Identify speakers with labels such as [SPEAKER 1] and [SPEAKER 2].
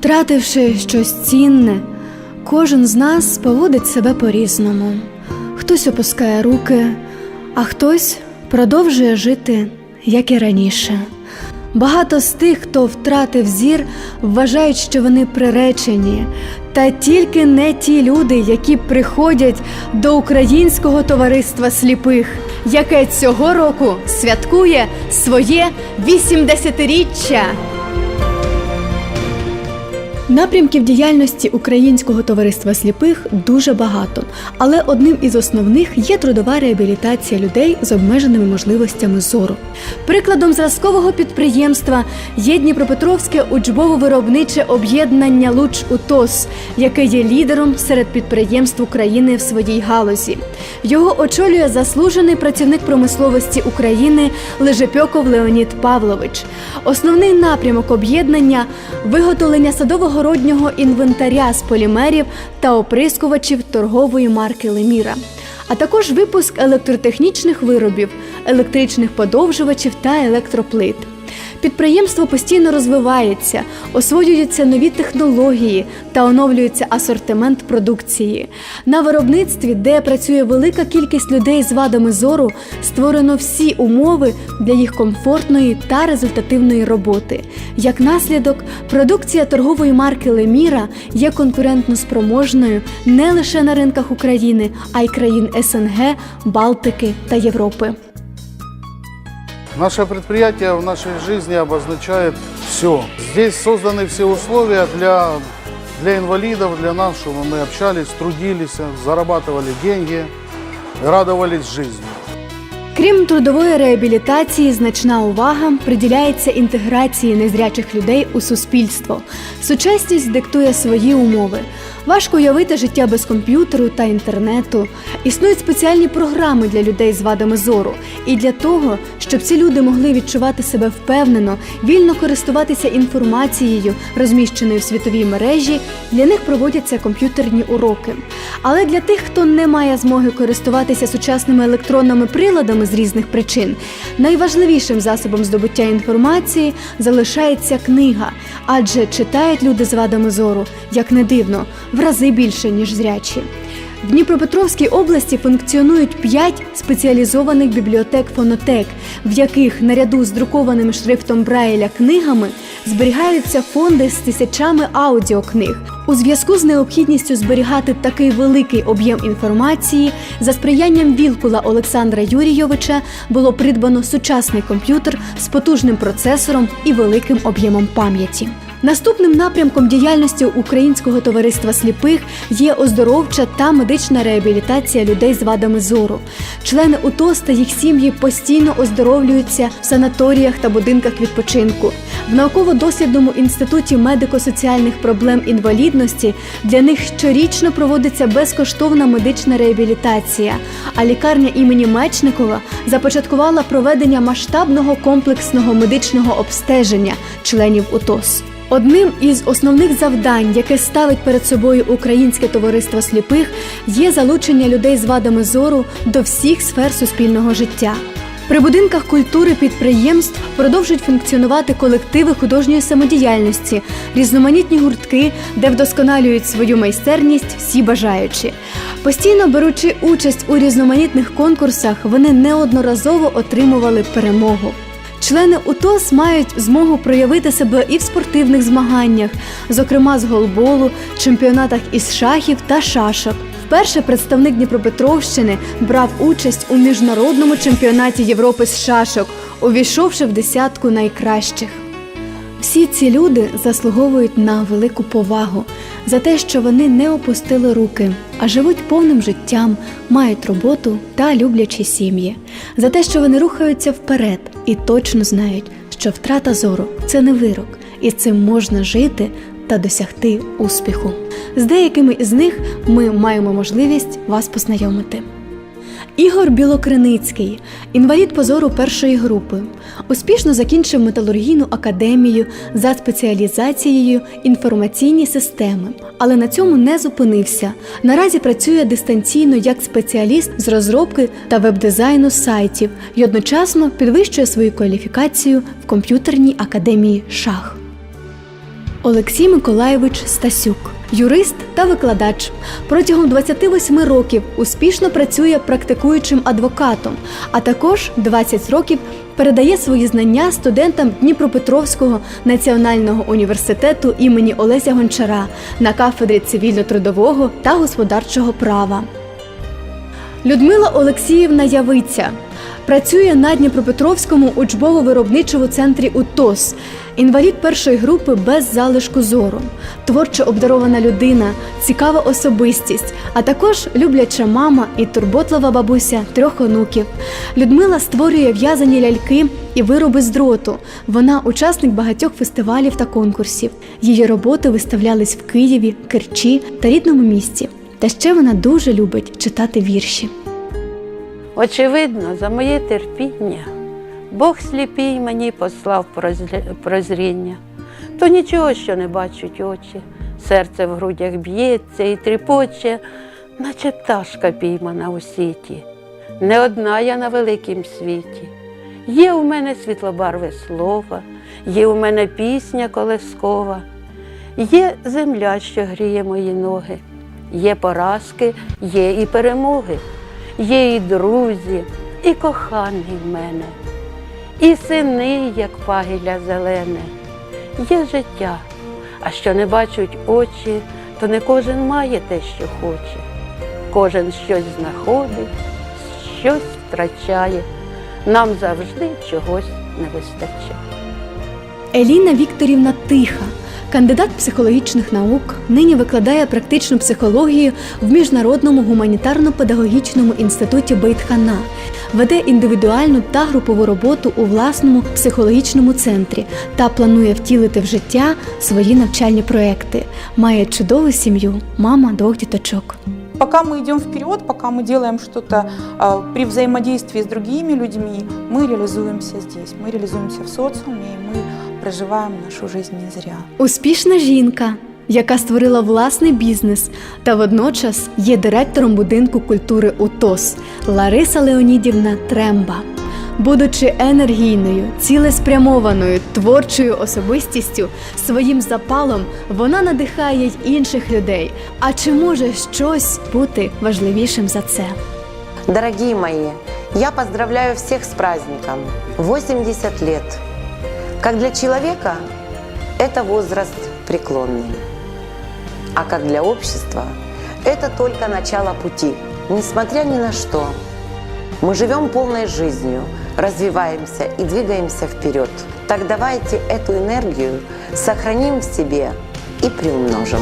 [SPEAKER 1] Втративши щось цінне, кожен з нас поводить себе по-різному. Хтось опускає руки, а хтось продовжує жити, як і раніше. Багато з тих, хто втратив зір, вважають, що вони приречені. Та тільки не ті люди, які приходять до українського товариства сліпих, яке цього року святкує своє 80-річчя. Напрямків діяльності Українського товариства сліпих дуже багато, але одним із основних є трудова реабілітація людей з обмеженими можливостями зору. Прикладом зразкового підприємства є Дніпропетровське учбово-виробниче об'єднання Луч УТОС, яке є лідером серед підприємств України в своїй галузі. Його очолює заслужений працівник промисловості України Лежепьоков Леонід Павлович. Основний напрямок об'єднання виготовлення садово-городнього інвентаря з полімерів та оприскувачів торгової марки Леміра. А також випуск електротехнічних виробів, електричних подовжувачів та електроплит. Підприємство постійно розвивається, освоюються нові технології та оновлюється асортимент продукції. На виробництві, де працює велика кількість людей з вадами зору, створено всі умови для їх комфортної та результативної роботи. Як наслідок, продукція торгової марки Леміра є конкурентно спроможною не лише на ринках України, а й країн СНГ, Балтики та Європи.
[SPEAKER 2] Наше предприятие в нашей жизни обозначает все. Здесь созданы все условия для, для инвалидов, для нас, чтобы мы общались, трудились, зарабатывали деньги, радовались жизни.
[SPEAKER 1] Крім трудової реабілітації, значна увага приділяється інтеграції незрячих людей у суспільство. Сучасність диктує свої умови. Важко уявити життя без комп'ютеру та інтернету. Існують спеціальні програми для людей з вадами зору. І для того, щоб ці люди могли відчувати себе впевнено, вільно користуватися інформацією, розміщеною в світовій мережі, для них проводяться комп'ютерні уроки. Але для тих, хто не має змоги користуватися сучасними електронними приладами з різних причин, найважливішим засобом здобуття інформації залишається книга, адже читають люди з вадами зору, як не дивно, рази більше ніж зрячі. В Дніпропетровській області функціонують п'ять спеціалізованих бібліотек-фонотек, в яких наряду з друкованим шрифтом Брайля книгами зберігаються фонди з тисячами аудіокниг. У зв'язку з необхідністю зберігати такий великий об'єм інформації за сприянням Вілкула Олександра Юрійовича було придбано сучасний комп'ютер з потужним процесором і великим об'ємом пам'яті. Наступним напрямком діяльності Українського товариства сліпих є оздоровча та медична реабілітація людей з вадами зору. Члени УТОС та їх сім'ї постійно оздоровлюються в санаторіях та будинках відпочинку. В науково-дослідному інституті медико-соціальних проблем інвалідності для них щорічно проводиться безкоштовна медична реабілітація. А лікарня імені Мечникова започаткувала проведення масштабного комплексного медичного обстеження членів УТОС. Одним із основних завдань, яке ставить перед собою Українське товариство сліпих, є залучення людей з вадами зору до всіх сфер суспільного життя. При будинках культури підприємств продовжують функціонувати колективи художньої самодіяльності, різноманітні гуртки, де вдосконалюють свою майстерність всі бажаючі. Постійно беручи участь у різноманітних конкурсах, вони неодноразово отримували перемогу. Члени УТОС мають змогу проявити себе і в спортивних змаганнях, зокрема з голболу, чемпіонатах із шахів та шашок. Вперше представник Дніпропетровщини брав участь у міжнародному чемпіонаті Європи з шашок, увійшовши в десятку найкращих. Всі ці люди заслуговують на велику повагу за те, що вони не опустили руки, а живуть повним життям, мають роботу та люблячі сім'ї, за те, що вони рухаються вперед і точно знають, що втрата зору це не вирок, і цим можна жити та досягти успіху. З деякими із них ми маємо можливість вас познайомити. Ігор Білокриницький, інвалід позору першої групи, успішно закінчив металургійну академію за спеціалізацією інформаційні системи, але на цьому не зупинився. Наразі працює дистанційно як спеціаліст з розробки та веб-дизайну сайтів і одночасно підвищує свою кваліфікацію в комп'ютерній академії шах. Олексій Миколаєвич Стасюк, юрист та викладач. Протягом 28 років успішно працює практикуючим адвокатом, а також 20 років передає свої знання студентам Дніпропетровського національного університету імені Олеся Гончара на кафедрі цивільно-трудового та господарчого права. Людмила Олексіївна Явиця працює на Дніпропетровському учбово-виробничому центрі УТОС, інвалід першої групи без залишку зору, творчо обдарована людина, цікава особистість, а також любляча мама і турботлива бабуся трьох онуків. Людмила створює в'язані ляльки і вироби з дроту. Вона учасник багатьох фестивалів та конкурсів. Її роботи виставлялись в Києві, Керчі та рідному місті. Та ще вона дуже любить читати вірші.
[SPEAKER 3] Очевидно, за моє терпіння Бог сліпій мені послав прозріння. То нічого, що не бачать очі, серце в грудях б'ється і тріпоче, наче пташка піймана у сіті. Не одна я на великім світі. Є у мене світлобарве слова, є у мене пісня колескова, є земля, що гріє мої ноги, є поразки, є і перемоги. Є і друзі, і коханий в мене, і сини, як пагіля зелене. Є життя, а що не бачать очі, то не кожен має те, що хоче. Кожен щось знаходить, щось втрачає. Нам завжди чогось не вистачає.
[SPEAKER 1] Еліна Вікторівна Тиха, кандидат психологічних наук, нині викладає практичну психологію в Міжнародному гуманітарно-педагогічному інституті Бейтхана, веде індивідуальну та групову роботу у власному психологічному центрі та планує втілити в життя свої навчальні проекти. Має чудову сім'ю, мама двох діточок.
[SPEAKER 4] Пока мы идем вперед, пока мы делаем что-то а, при взаимодействии с другими людьми, мы реализуемся здесь, мы реализуемся в социуме, и мы проживаем нашу жизнь не зря.
[SPEAKER 1] Успішна жінка, яка створила власний бізнес та водночас є директором будинку культури УТОС Лариса Леонідівна Тремба. Будучи енергійною, цілеспрямованою, творчою особистістю, своїм запалом вона надихає й інших людей. А чи може щось бути важливішим за це?
[SPEAKER 5] Дорогие мои, я поздравляю всех с праздником. 80 лет. Как для человека это возраст преклонный. А как для общества это только начало пути, несмотря ни на что. Мы живем полной жизнью, развиваемся и двигаемся вперед. Так давайте эту энергию сохраним в себе и приумножим.